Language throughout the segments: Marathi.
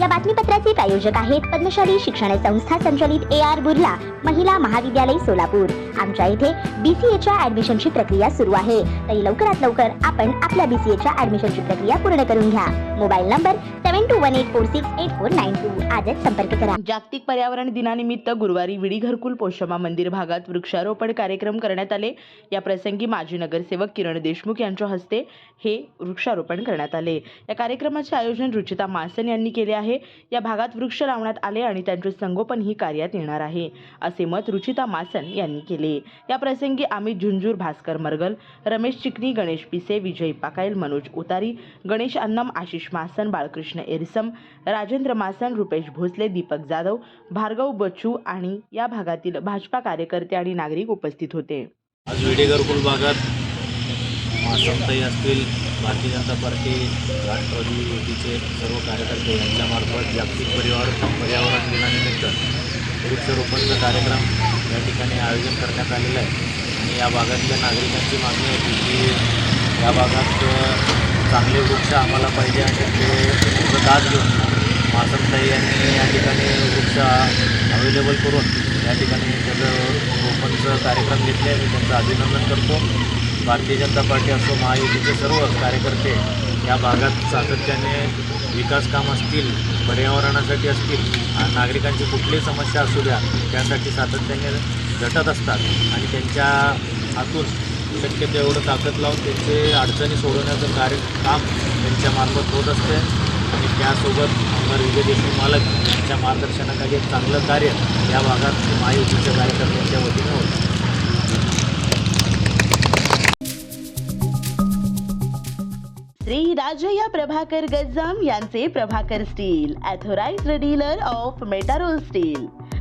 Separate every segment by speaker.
Speaker 1: या बातमीपत्राचे प्रायोजक आहेत पद्मशाली शिक्षण संस्था संचलित ए आर बुर्ला महिला महाविद्यालय सोलापूर. आमच्या इथे बीसीएच्या ऍडमिशनची प्रक्रिया सुरू आहे. तरी लवकरात लवकर आपण आपल्या बीसीएच्या ऍडमिशनची प्रक्रिया पूर्ण करून घ्या. Mobile number two one eight four six eight four nine two आजच संपर्क करा
Speaker 2: जागतिक पर्यावरण दिनानिमित्त गुरुवारी विडी घरकुल पोषमा मंदिर भागात वृक्षारोपण कार्यक्रम करण्यात आले या प्रसंगी माजी नगरसेवक किरण देशमुख यांच्या हस्ते हे वृक्षारोपण करण्यात आले या कार्यक्रमाचे आयोजन रुचिता मासन यांनी केले आहे या भागात वृक्ष लावण्यात आले आणि त्यांचे संगोपन ही कार्यात येणार आहे असे मत रुचिता मासन यांनी केले या प्रसंगी आम्ही झुंजूर भास्कर मरगल रमेश चिकनी गणेश पिसे विजय पाकायल मनोज उतारी गणेश अन्नम आशिष मासन बाळकृष्ण एरसम राजेंद्र मासन रुपेश भोसले दीपक जाधव भार्गव बच्चू आणि या भागातील भाजपा कार्यकर्ते आणि नागरिक उपस्थित होते.
Speaker 3: आज विडे घरकुल भागात मासमताई असतील भारतीय जनता पार्टी राष्ट्रवादी युतीचे सर्व कार्यकर्ते यांच्यामार्फत जागतिक परिवार पर्यावरण दिनानिमित्त वृक्षरोपणचा कार्यक्रम या ठिकाणी आयोजन करण्यात आलेलं आहे. आणि या भागातल्या नागरिकांची मागणी होती की या भागात चांगले वृक्ष आम्हाला पाहिजे आणि ते दाद घेऊन मासमताई यांनी या ठिकाणी वृक्ष अवेलेबल करून या ठिकाणी त्याचं रोपणचं कार्यक्रम घेतले मी त्यांचं अभिनंदन करतो. भारतीय जनता पार्टी असो महायुतीचे सर्व कार्यकर्ते या भागात सातत्याने विकास काम असतील पर्यावरणासाठी असतील आणि नागरिकांची कुठलीही समस्या असू द्या त्यासाठी सातत्याने झटत असतात आणि त्यांच्या हातून शक्य तेवढं ताकद लावून त्यांचे अडचणी सोडवण्याचं कार्य काम त्यांच्यामार्फत होत असते. आणि त्यासोबत आमदार विजय देशमुख मालक यांच्या मार्गदर्शनाखाली एक चांगलं कार्य या भागात महायुतीच्या कार्यकर्त्यांच्या वतीने होतं
Speaker 2: श्री राजया प्रभाकर गज्जाम यांचे Prabhakar steel authorized dealer of Metarol steel.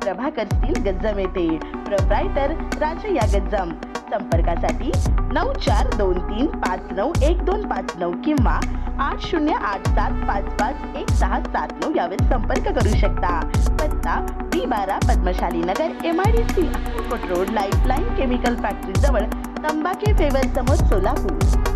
Speaker 2: Prabhakar steel Gajjam येथे. प्रोप्रायटर राजया गज्जम. संपर्कासाठी नऊ चार दोन तीन पाच नऊ एक दोन पाच नऊ किंवा आठ शून्य आठ सात पाच पाच एक सहा सात नऊ यावेळेस संपर्क करू शकता. पत्ता बी बारा Padmashali Nagar M I D C road Lifeline chemical factory जवळ तंबाखे फेवर समोर सोलापूर.